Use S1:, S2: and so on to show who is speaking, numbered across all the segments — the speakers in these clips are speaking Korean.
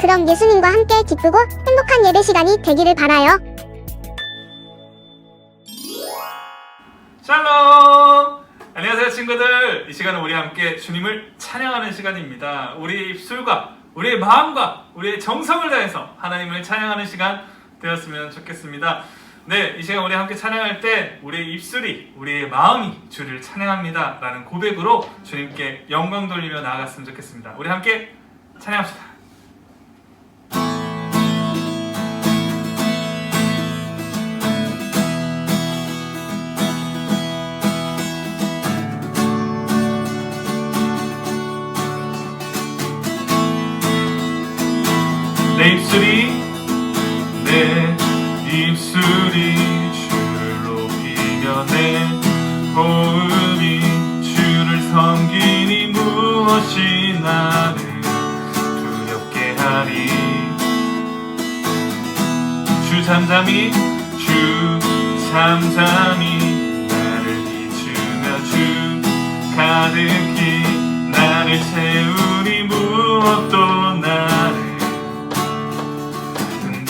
S1: 그럼 예수님과 함께 기쁘고 행복한 예배 시간이 되기를 바라요.
S2: 샬롬! 안녕하세요 친구들. 이 시간은 우리 함께 주님을 찬양하는 시간입니다. 우리 입술과 우리의 마음과 우리의 정성을 다해서 하나님을 찬양하는 시간 되었으면 좋겠습니다. 네, 이 시간 우리 함께 찬양할 때 우리의 입술이 우리의 마음이 주를 찬양합니다 라는 고백으로 주님께 영광 돌리며 나아갔으면 좋겠습니다. 우리 함께 찬양합시다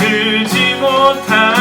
S2: 들지 못하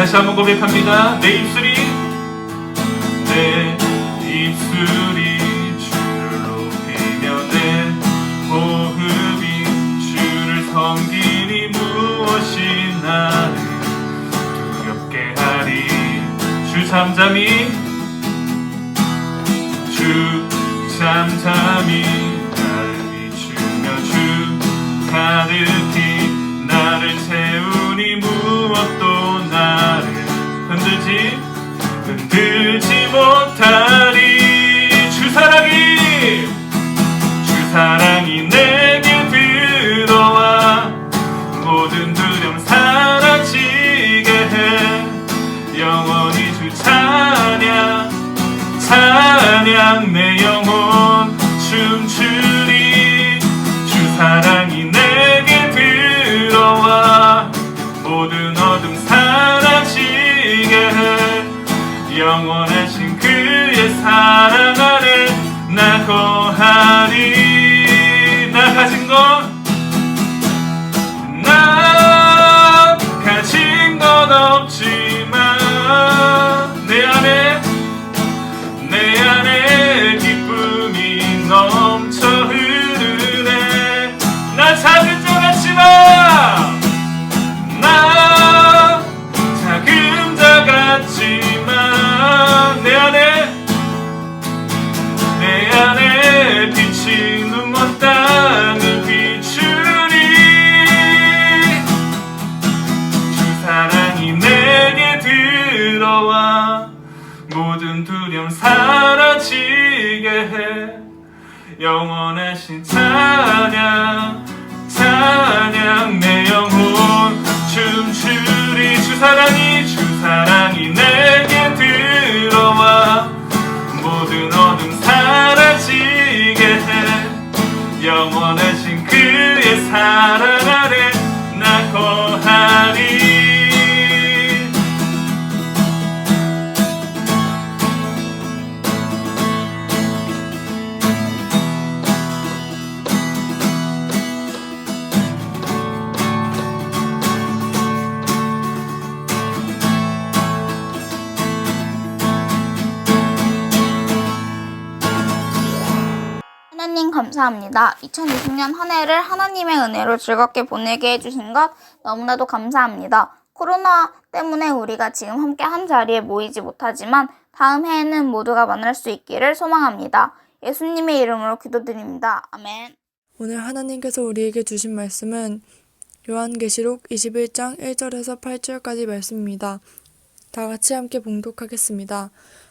S2: 다시 한번 고백합니다. 내 입술이 내 입술이 주를 높이며 내 호흡이 주를 섬기니 무엇이 나를 두렵게 하리? 주 잠잠히 주 잠잠히 나를 비추며 주 가득 흔들지 못하 해. 영원하신 찬양 찬양 내 영혼. 춤추리 주 사랑이 주 사랑이 내게 들어와. 모든 어둠 사라지게 해. 영원하신 그의 사랑
S3: 감사합니다. 2020년 한 해를 하나님의 은혜로 즐겁게 보내게 해주신 것 너무나도 감사합니다. 코로나 때문에 우리가 지금 함께 한 자리에 모이지 못하지만 다음 해에는 모두가 만날 수 있기를 소망합니다. 예수님의 이름으로 기도드립니다. 아멘.
S4: 오늘 하나님께서 우리에게 주신 말씀은 요한계시록 21장 1절에서 8절까지 말씀입니다. 다 같이 함께 봉독하겠습니다.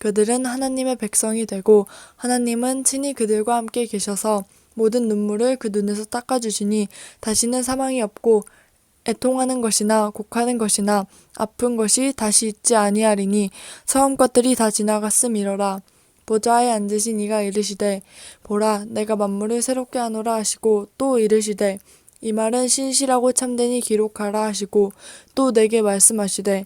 S4: 그들은 하나님의 백성이 되고 하나님은 친히 그들과 함께 계셔서 모든 눈물을 그 눈에서 닦아주시니 다시는 사망이 없고 애통하는 것이나 곡하는 것이나 아픈 것이 다시 있지 아니하리니 처음 것들이 다 지나갔음이러라. 보좌에 앉으신 이가 이르시되 보라 내가 만물을 새롭게 하노라 하시고 또 이르시되 이 말은 신실하고 참되니 기록하라 하시고 또 내게 말씀하시되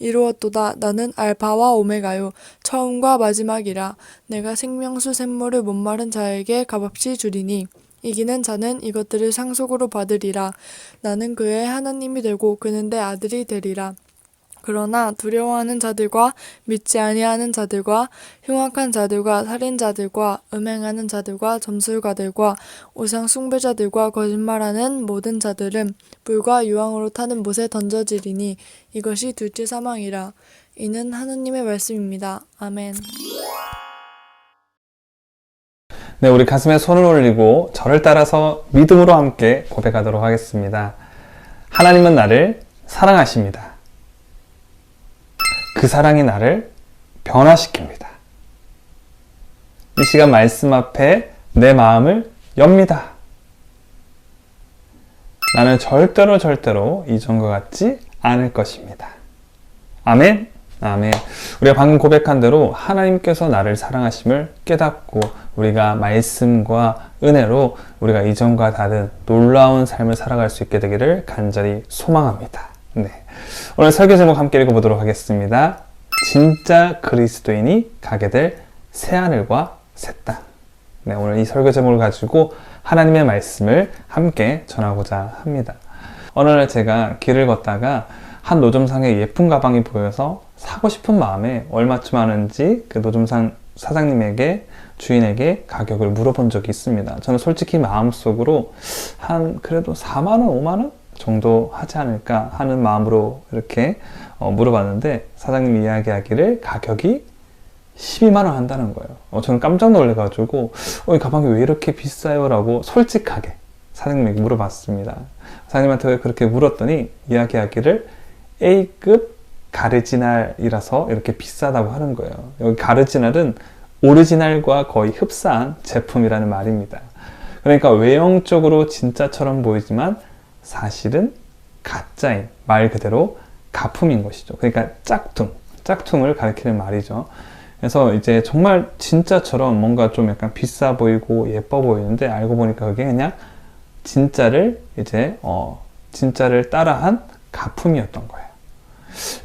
S4: 이루었도다. 나는 알파와 오메가요. 처음과 마지막이라 내가 생명수 샘물을 못 마른 자에게 값없이 주리니 이기는 자는 이것들을 상속으로 받으리라. 나는 그의 하나님이 되고 그는 내 아들이 되리라 그러나 두려워하는 자들과 믿지 아니하는 자들과 흉악한 자들과 살인자들과 음행하는 자들과 점술가들과 우상 숭배자들과 거짓말하는 모든 자들은 불과 유황으로 타는 못에 던져지리니 이것이 둘째 사망이라 이는 하느님의 말씀입니다. 아멘.
S5: 네, 우리 가슴에 손을 올리고 저를 따라서 믿음으로 함께 고백하도록 하겠습니다. 하나님은 나를 사랑하십니다. 그 사랑이 나를 변화시킵니다. 이 시간 말씀 앞에 내 마음을 엽니다. 나는 절대로 절대로 이전과 같지 않을 것입니다. 아멘. 아멘. 우리가 방금 고백한 대로 하나님께서 나를 사랑하심을 깨닫고 우리가 말씀과 은혜로 우리가 이전과 다른 놀라운 삶을 살아갈 수 있게 되기를 간절히 소망합니다. 네. 오늘 설교 제목 함께 읽어보도록 하겠습니다. 진짜 그리스도인이 가게 될 새하늘과 새 땅. 네, 오늘 이 설교 제목을 가지고 하나님의 말씀을 함께 전하고자 합니다. 어느 날 제가 길을 걷다가 한 노점상에 예쁜 가방이 보여서 사고 싶은 마음에 얼마쯤 하는지 그 노점상 사장님에게 주인에게 가격을 물어본 적이 있습니다. 저는 솔직히 마음속으로 한 그래도 4만원, 5만원 정도 하지 않을까 하는 마음으로 이렇게 어, 물어봤는데 사장님이 이야기하기를 가격이 12만원 한다는 거예요. 어, 저는 깜짝 놀래가지고 어, 이 가방이 왜 이렇게 비싸요? 라고 솔직하게 사장님에게 물어봤습니다. 사장님한테 왜 그렇게 물었더니 이야기하기를 A급 가르지날이라서 이렇게 비싸다고 하는 거예요. 여기 가르지날은 오리지널과 거의 흡사한 제품이라는 말입니다. 그러니까 외형적으로 진짜처럼 보이지만 사실은 가짜인 말 그대로 가품인 것이죠. 그러니까 짝퉁, 짝퉁을 가리키는 말이죠. 그래서 이제 정말 진짜처럼 뭔가 좀 약간 비싸 보이고 예뻐 보이는데 알고 보니까 그게 그냥 진짜를 이제 어 진짜를 따라한 가품이었던 거예요.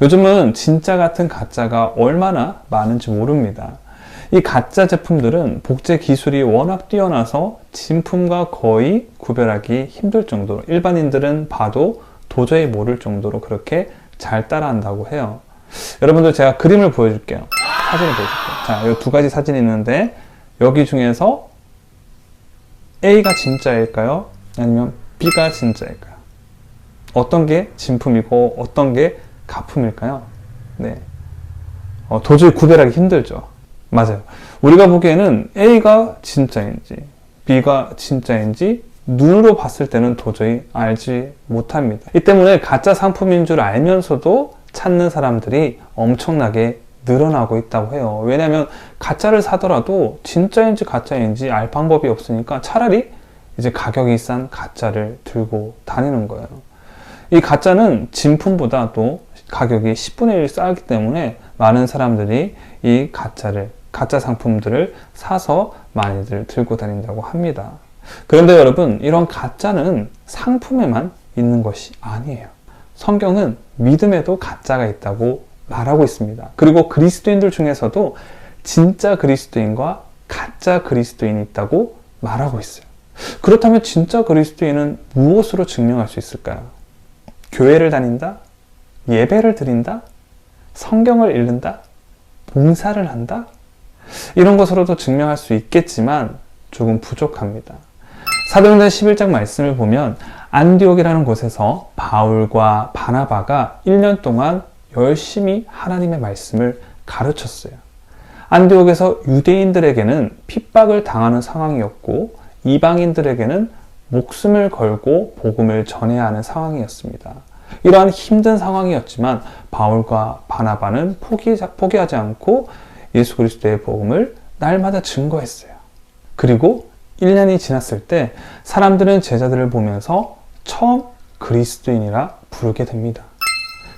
S5: 요즘은 진짜 같은 가짜가 얼마나 많은지 모릅니다. 이 가짜 제품들은 복제 기술이 워낙 뛰어나서 진품과 거의 구별하기 힘들 정도로 일반인들은 봐도 도저히 모를 정도로 그렇게 잘 따라한다고 해요. 여러분들 제가 그림을 보여줄게요. 사진을 보여줄게요. 자, 이 두 가지 사진이 있는데 여기 중에서 A가 진짜일까요? 아니면 B가 진짜일까요? 어떤 게 진품이고 어떤 게 가품일까요? 네. 어, 도저히 구별하기 힘들죠. 맞아요. 우리가 보기에는 A가 진짜인지 B가 진짜인지 눈으로 봤을 때는 도저히 알지 못합니다. 이 때문에 가짜 상품인 줄 알면서도 찾는 사람들이 엄청나게 늘어나고 있다고 해요. 왜냐하면 가짜를 사더라도 진짜인지 가짜인지 알 방법이 없으니까 차라리 이제 가격이 싼 가짜를 들고 다니는 거예요. 이 가짜는 진품보다 도 가격이 10분의 1 싸기 때문에 많은 사람들이 이 가짜를, 가짜 상품들을 사서 많이들 들고 다닌다고 합니다. 그런데 여러분, 이런 가짜는 상품에만 있는 것이 아니에요. 성경은 믿음에도 가짜가 있다고 말하고 있습니다. 그리고 그리스도인들 중에서도 진짜 그리스도인과 가짜 그리스도인이 있다고 말하고 있어요. 그렇다면 진짜 그리스도인은 무엇으로 증명할 수 있을까요? 교회를 다닌다? 예배를 드린다? 성경을 읽는다? 봉사를 한다? 이런 것으로도 증명할 수 있겠지만 조금 부족합니다. 사도행전 11장 말씀을 보면 안디옥이라는 곳에서 바울과 바나바가 1년 동안 열심히 하나님의 말씀을 가르쳤어요. 안디옥에서 유대인들에게는 핍박을 당하는 상황이었고 이방인들에게는 목숨을 걸고 복음을 전해야 하는 상황이었습니다. 이러한 힘든 상황이었지만 바울과 바나바는 포기, 포기하지 않고 예수 그리스도의 복음을 날마다 증거했어요. 그리고 1년이 지났을 때 사람들은 제자들을 보면서 처음 그리스도인이라 부르게 됩니다.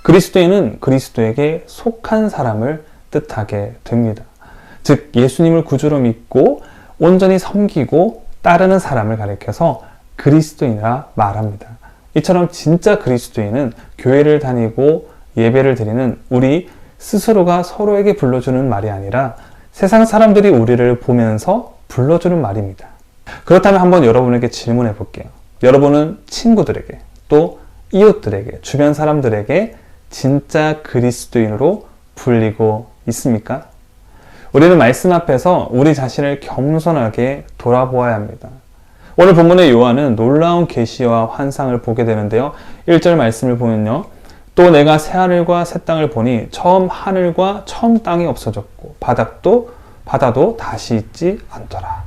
S5: 그리스도인은 그리스도에게 속한 사람을 뜻하게 됩니다. 즉, 예수님을 구주로 믿고 온전히 섬기고 따르는 사람을 가리켜서 그리스도인이라 말합니다. 이처럼 진짜 그리스도인은 교회를 다니고 예배를 드리는 우리 스스로가 서로에게 불러주는 말이 아니라 세상 사람들이 우리를 보면서 불러주는 말입니다. 그렇다면 한번 여러분에게 질문해 볼게요. 여러분은 친구들에게 또 이웃들에게 주변 사람들에게 진짜 그리스도인으로 불리고 있습니까? 우리는 말씀 앞에서 우리 자신을 겸손하게 돌아보아야 합니다. 오늘 본문의 요한은 놀라운 계시와 환상을 보게 되는데요. 1절 말씀을 보면요. 또 내가 새 하늘과 새 땅을 보니 처음 하늘과 처음 땅이 없어졌고 바닥도 바다도 다시 있지 않더라.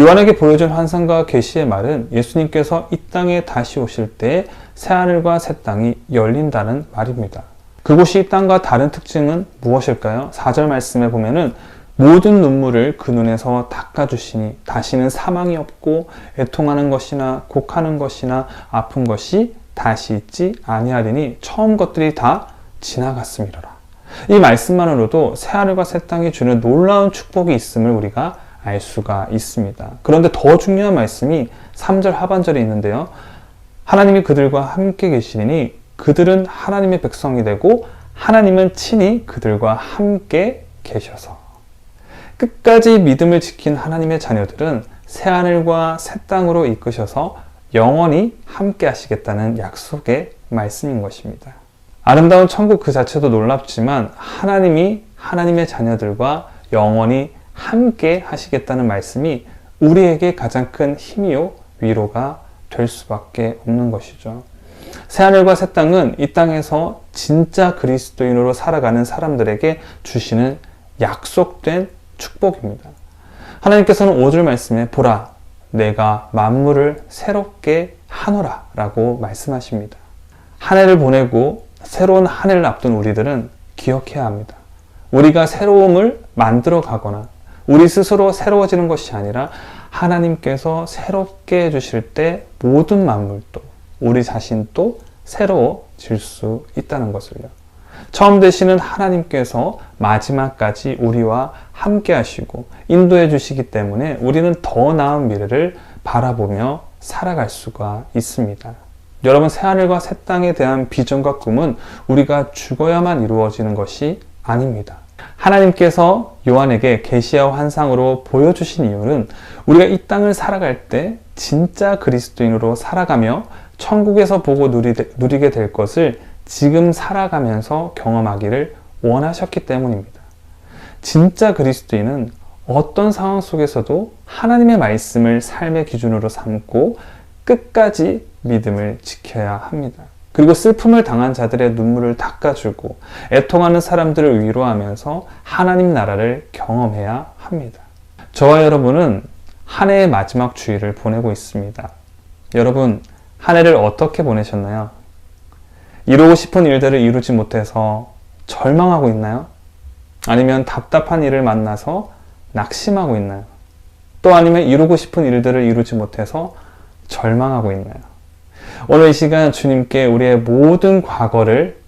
S5: 요한에게 보여준 환상과 계시의 말은 예수님께서 이 땅에 다시 오실 때 새 하늘과 새 땅이 열린다는 말입니다. 그곳이 이 땅과 다른 특징은 무엇일까요? 4절 말씀에 보면은 모든 눈물을 그 눈에서 닦아주시니 다시는 사망이 없고 애통하는 것이나 곡하는 것이나 아픈 것이 다시 있지 아니하리니 처음 것들이 다 지나갔음이로라. 이 말씀만으로도 새하늘과 새 땅이 주는 놀라운 축복이 있음을 우리가 알 수가 있습니다. 그런데 더 중요한 말씀이 3절 하반절에 있는데요. 하나님이 그들과 함께 계시니 그들은 하나님의 백성이 되고 하나님은 친히 그들과 함께 계셔서 끝까지 믿음을 지킨 하나님의 자녀들은 새하늘과 새 땅으로 이끄셔서 영원히 함께 하시겠다는 약속의 말씀인 것입니다. 아름다운 천국 그 자체도 놀랍지만 하나님이 하나님의 자녀들과 영원히 함께 하시겠다는 말씀이 우리에게 가장 큰 힘이요 위로가 될 수밖에 없는 것이죠. 새하늘과 새 땅은 이 땅에서 진짜 그리스도인으로 살아가는 사람들에게 주시는 약속된 축복입니다. 하나님께서는 5절 말씀에 보라 내가 만물을 새롭게 하노라 라고 말씀하십니다. 한 해를 보내고 새로운 한 해를 앞둔 우리들은 기억해야 합니다. 우리가 새로움을 만들어 가거나 우리 스스로 새로워지는 것이 아니라 하나님께서 새롭게 해주실 때 모든 만물도 우리 자신도 새로워질 수 있다는 것을요. 처음 되시는 하나님께서 마지막까지 우리와 함께 하시고 인도해 주시기 때문에 우리는 더 나은 미래를 바라보며 살아갈 수가 있습니다. 여러분, 새하늘과 새 땅에 대한 비전과 꿈은 우리가 죽어야만 이루어지는 것이 아닙니다. 하나님께서 요한에게 계시와 환상으로 보여주신 이유는 우리가 이 땅을 살아갈 때 진짜 그리스도인으로 살아가며 천국에서 보고 누리게 될 것을 지금 살아가면서 경험하기를 원하셨기 때문입니다. 진짜 그리스도인은 어떤 상황 속에서도 하나님의 말씀을 삶의 기준으로 삼고 끝까지 믿음을 지켜야 합니다. 그리고 슬픔을 당한 자들의 눈물을 닦아주고 애통하는 사람들을 위로하면서 하나님 나라를 경험해야 합니다. 저와 여러분은 한 해의 마지막 주일을 보내고 있습니다. 여러분, 한 해를 어떻게 보내셨나요? 이루고 싶은 일들을 이루지 못해서 절망하고 있나요? 아니면 답답한 일을 만나서 낙심하고 있나요? 또 아니면 이루고 싶은 일들을 이루지 못해서 절망하고 있나요? 오늘 이 시간 주님께 우리의 모든 과거를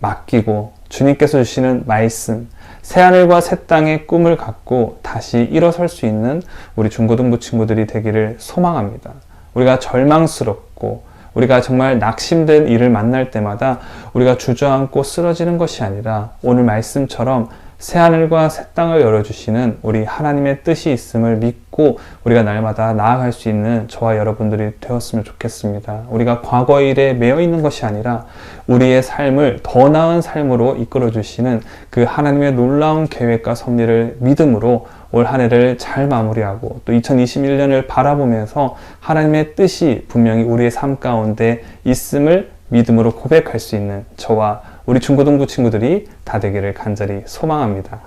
S5: 맡기고 주님께서 주시는 말씀, 새하늘과 새 땅의 꿈을 갖고 다시 일어설 수 있는 우리 중고등부 친구들이 되기를 소망합니다. 우리가 절망스럽고 우리가 정말 낙심된 일을 만날 때마다 우리가 주저앉고 쓰러지는 것이 아니라 오늘 말씀처럼 새하늘과 새 땅을 열어주시는 우리 하나님의 뜻이 있음을 믿고 우리가 날마다 나아갈 수 있는 저와 여러분들이 되었으면 좋겠습니다. 우리가 과거 일에 매여 있는 것이 아니라 우리의 삶을 더 나은 삶으로 이끌어 주시는 그 하나님의 놀라운 계획과 섭리를 믿음으로 올 한 해를 잘 마무리하고 또 2021년을 바라보면서 하나님의 뜻이 분명히 우리의 삶 가운데 있음을 믿음으로 고백할 수 있는 저와 우리 중고등부 친구들이 다 되기를 간절히 소망합니다.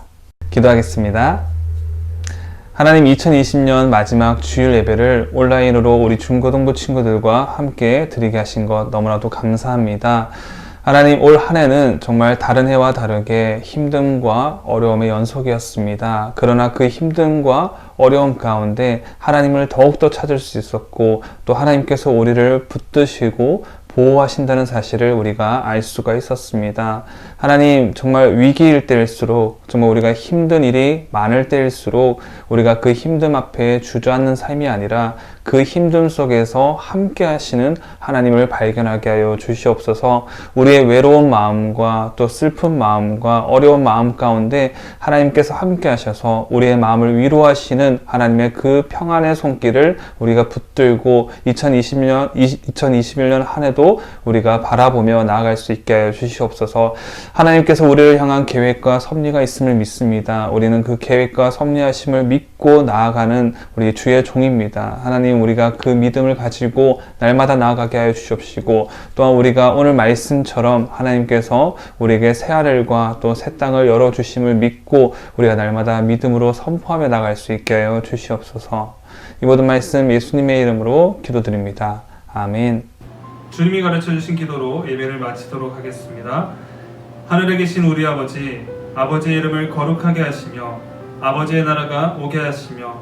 S5: 기도하겠습니다. 하나님 2020년 마지막 주일 예배를 온라인으로 우리 중고등부 친구들과 함께 드리게 하신 것 너무나도 감사합니다. 하나님 올 한 해는 정말 다른 해와 다르게 힘듦과 어려움의 연속이었습니다. 그러나 그 힘듦과 어려움 가운데 하나님을 더욱더 찾을 수 있었고 또 하나님께서 우리를 붙드시고 보호하신다는 사실을 우리가 알 수가 있었습니다. 하나님, 정말 위기일 때일수록, 정말 우리가 힘든 일이 많을 때일수록 우리가 그 힘듦 앞에 주저앉는 삶이 아니라 그 힘듦 속에서 함께 하시는 하나님을 발견하게 하여 주시옵소서 우리의 외로운 마음과 또 슬픈 마음과 어려운 마음 가운데 하나님께서 함께 하셔서 우리의 마음을 위로하시는 하나님의 그 평안의 손길을 우리가 붙들고 2020년, 2021년 한 해도 우리가 바라보며 나아갈 수 있게 하여 주시옵소서. 하나님께서 우리를 향한 계획과 섭리가 있음을 믿습니다. 우리는 그 계획과 섭리하심을 믿고 나아가는 우리 주의 종입니다. 하나님 우리가 그 믿음을 가지고 날마다 나아가게 하여 주시옵시고 또한 우리가 오늘 말씀처럼 하나님께서 우리에게 새 하늘과 또 새 땅을 열어 주심을 믿고 우리가 날마다 믿음으로 선포하며 나갈 수 있게 하여 주시옵소서. 이 모든 말씀 예수님의 이름으로 기도드립니다. 아멘.
S2: 주님이 가르쳐 주신 기도로 예배를 마치도록 하겠습니다. 하늘에 계신 우리 아버지, 아버지의 이름을 거룩하게 하시며 아버지의 나라가 오게 하시며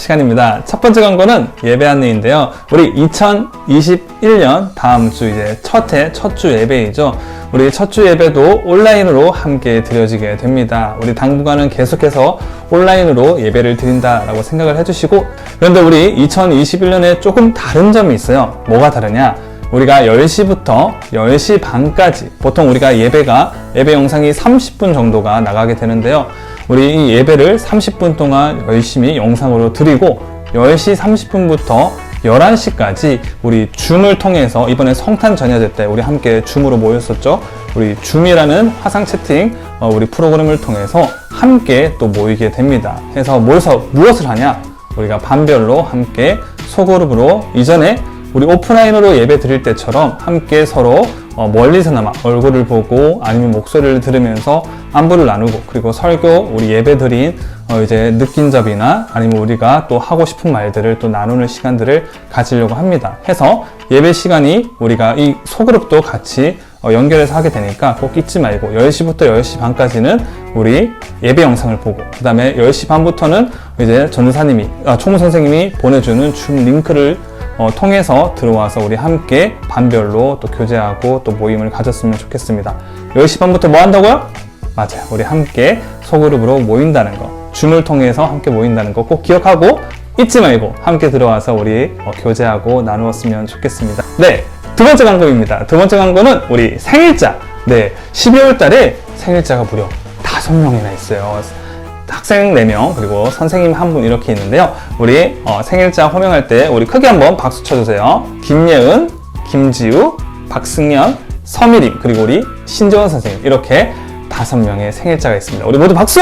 S5: 시간입니다. 첫 번째 광고는 예배 안내인데요. 우리 2021년 다음 주 이제 첫 해, 첫 주 예배이죠. 우리 첫 주 예배도 온라인으로 함께 드려지게 됩니다. 우리 당분간은 계속해서 온라인으로 예배를 드린다라고 생각을 해주시고, 그런데 우리 2021년에 조금 다른 점이 있어요. 뭐가 다르냐? 우리가 10시부터 10시 반까지 보통 우리가 예배가 예배 영상이 30분 정도가 나가게 되는데요. 우리 이 예배를 30분 동안 열심히 영상으로 드리고 10시 30분부터 11시까지 우리 줌을 통해서 이번에 성탄 전야제 때 우리 함께 줌으로 모였었죠. 우리 줌이라는 화상 채팅 어, 우리 프로그램을 통해서 함께 또 모이게 됩니다. 해서 모여서 무엇을 하냐? 우리가 반별로 함께 소그룹으로 이전에 우리 오프라인으로 예배 드릴 때처럼 함께 서로 어, 멀리서나마 얼굴을 보고 아니면 목소리를 들으면서 안부를 나누고 그리고 설교 우리 예배 드린 어, 이제 느낀 점이나 아니면 우리가 또 하고 싶은 말들을 또 나누는 시간들을 가지려고 합니다. 해서 예배 시간이 우리가 이 소그룹도 같이 어, 연결해서 하게 되니까 꼭 잊지 말고 10시부터 10시 반까지는 우리 예배 영상을 보고 그 다음에 10시 반부터는 이제 전사님이 아, 총무 선생님이 보내주는 줌 링크를 어, 통해서 들어와서 우리 함께 반별로 또 교제하고 또 모임을 가졌으면 좋겠습니다. 10시 반부터 뭐 한다고요? 맞아요. 우리 함께 소그룹으로 모인다는 거. 줌을 통해서 함께 모인다는 거 꼭 기억하고 잊지 말고 함께 들어와서 우리 어, 교제하고 나누었으면 좋겠습니다. 네. 두 번째 광고입니다. 두 번째 광고는 우리 생일자. 네. 12월 달에 생일자가 무려 다섯 명이나 있어요. 학생 4명 그리고 선생님 한 분 이렇게 있는데요. 우리 어, 생일자 호명할 때 우리 크게 한번 박수 쳐주세요. 김예은, 김지우, 박승현, 서미림 그리고 우리 신재원 선생님 이렇게 다섯 명의 생일자가 있습니다. 우리 모두 박수!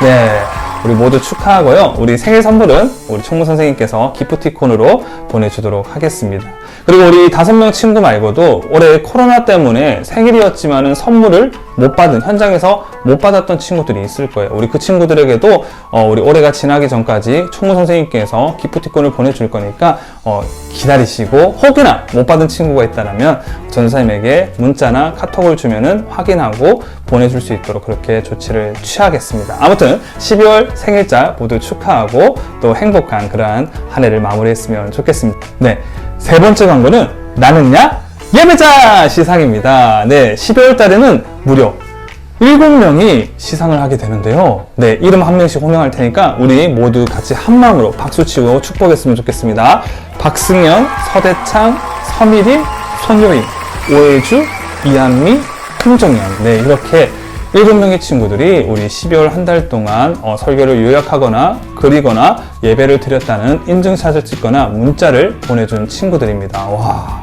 S5: 네. 우리 모두 축하하고요. 우리 생일 선물은 우리 총무 선생님께서 기프티콘으로 보내주도록 하겠습니다. 그리고 우리 다섯 명 친구 말고도 올해 코로나 때문에 생일이었지만은 선물을 못 받은 현장에서 못 받았던 친구들이 있을 거예요. 우리 그 친구들에게도 어, 우리 올해가 지나기 전까지 총무 선생님께서 기프티콘을 보내줄 거니까 어, 기다리시고 혹여나 못 받은 친구가 있다면 전사님에게 문자나 카톡을 주면은 확인하고 보내줄 수 있도록 그렇게 조치를 취하겠습니다. 아무튼 12월 생일자 모두 축하하고 또 행복한 그러한 한 해를 마무리했으면 좋겠습니다. 네. 세 번째 광고는 나는야 예배자 시상입니다. 네. 12월 달에는 무려 7명이 시상을 하게 되는데요. 네, 이름 한 명씩 호명할 테니까 우리 모두 같이 한 마음으로 박수 치고 축복했으면 좋겠습니다. 박승현, 서대창, 서미림, 손요인, 오해주, 이한미, 김정현. 네, 이렇게 7명의 친구들이 우리 12월 한 달 동안 어, 설교를 요약하거나 그리거나 예배를 드렸다는 인증샷을 찍거나 문자를 보내준 친구들입니다. 와.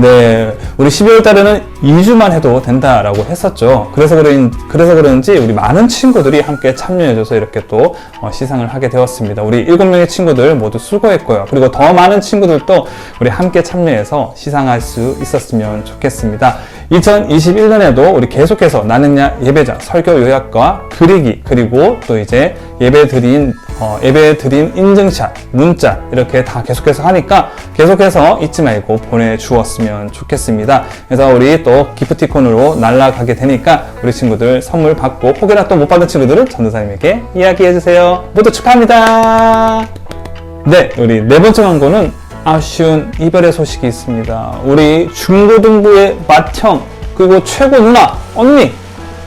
S5: 네, 우리 12월 달에는 2주만 해도 된다라고 했었죠. 그래서 그런, 그래서 그런지 우리 많은 친구들이 함께 참여해줘서 이렇게 또 어, 시상을 하게 되었습니다. 우리 7명의 친구들 모두 수고했고요. 그리고 더 많은 친구들도 우리 함께 참여해서 시상할 수 있었으면 좋겠습니다. 2021년에도 우리 계속해서 나는 야 예배자 설교 요약과 그리기 그리고 또 이제 예배 드린 어, 예배 드린 인증샷 문자 이렇게 다 계속해서 하니까 계속해서 잊지 말고 보내주었으면 좋겠습니다. 그래서 우리 또 기프티콘으로 날아가게 되니까 우리 친구들 선물 받고 혹여나 또 못 받은 친구들은 전도사님에게 이야기해 주세요. 모두 축하합니다. 네, 우리 네 번째 광고는 아쉬운 이별의 소식이 있습니다. 우리 중고등부의 맏형 그리고 최고 누나 언니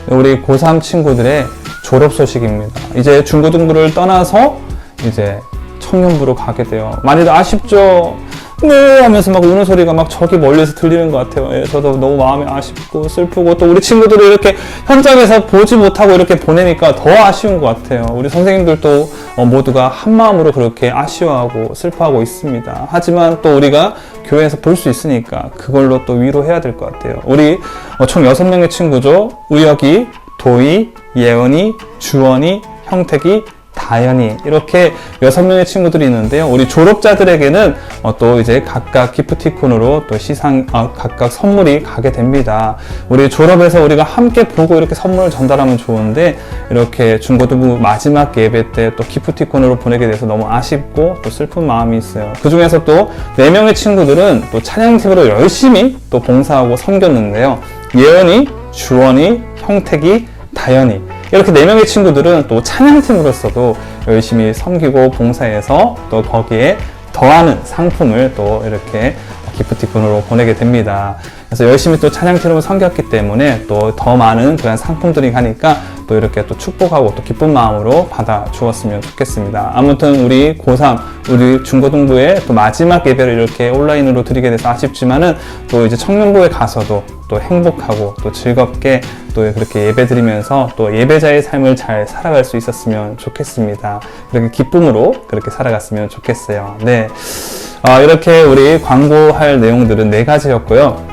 S5: 우리 고3 친구들의 졸업 소식입니다. 이제 중고등부를 떠나서 이제 청년부로 가게 돼요. 많이들 아쉽죠? 네 하면서 막 우는 소리가 막 저기 멀리서 들리는 것 같아요. 예, 저도 너무 마음이 아쉽고 슬프고 또 우리 친구들이 이렇게 현장에서 보지 못하고 이렇게 보내니까 더 아쉬운 것 같아요. 우리 선생님들도 어, 모두가 한 마음으로 그렇게 아쉬워하고 슬퍼하고 있습니다. 하지만 또 우리가 교회에서 볼 수 있으니까 그걸로 또 위로해야 될 것 같아요. 우리 어, 총 6명의 친구죠. 우혁이, 도희, 예은이, 주원이, 형택이, 다현이 이렇게 여섯 명의 친구들이 있는데요. 우리 졸업자들에게는 어, 또 이제 각각 기프티콘으로 또 시상 아, 각각 선물이 가게 됩니다. 우리 졸업해서 우리가 함께 보고 이렇게 선물을 전달하면 좋은데 이렇게 중고등부 마지막 예배 때 또 기프티콘으로 보내게 돼서 너무 아쉽고 또 슬픈 마음이 있어요. 그 중에서 또 네 명의 친구들은 또 찬양팀으로 열심히 또 봉사하고 섬겼는데요. 예은이, 주원이, 형택이, 다현이 이렇게 네 명의 친구들은 또 찬양팀으로서도 열심히 섬기고 봉사해서 또 거기에 더하는 상품을 또 이렇게 기프티콘으로 보내게 됩니다. 그래서 열심히 또 찬양팀으로 섬겼기 때문에 또 더 많은 그런 상품들이 가니까 또 이렇게 또 축복하고 또 기쁜 마음으로 받아 주었으면 좋겠습니다. 아무튼 우리 고3, 우리 중고등부의 또 마지막 예배를 이렇게 온라인으로 드리게 돼서 아쉽지만은 또 이제 청년부에 가서도 또 행복하고 또 즐겁게 또 그렇게 예배 드리면서 또 예배자의 삶을 잘 살아갈 수 있었으면 좋겠습니다. 그렇게 기쁨으로 그렇게 살아갔으면 좋겠어요. 네. 아, 이렇게 우리 광고할 내용들은 네 가지였고요.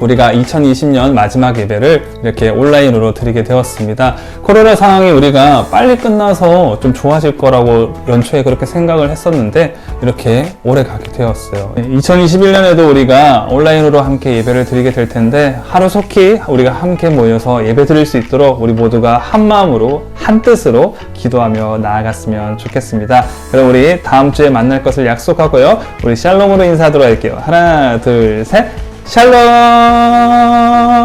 S5: 우리가 2020년 마지막 예배를 이렇게 온라인으로 드리게 되었습니다. 코로나 상황이 우리가 빨리 끝나서 좀 좋아질 거라고 연초에 그렇게 생각을 했었는데 이렇게 오래 가게 되었어요. 2021년에도 우리가 온라인으로 함께 예배를 드리게 될 텐데 하루속히 우리가 함께 모여서 예배 드릴 수 있도록 우리 모두가 한 마음으로 한 뜻으로 기도하며 나아갔으면 좋겠습니다. 그럼 우리 다음 주에 만날 것을 약속하고요. 우리 샬롬으로 인사하도록 할게요. 하나, 둘, 셋. 샬롬!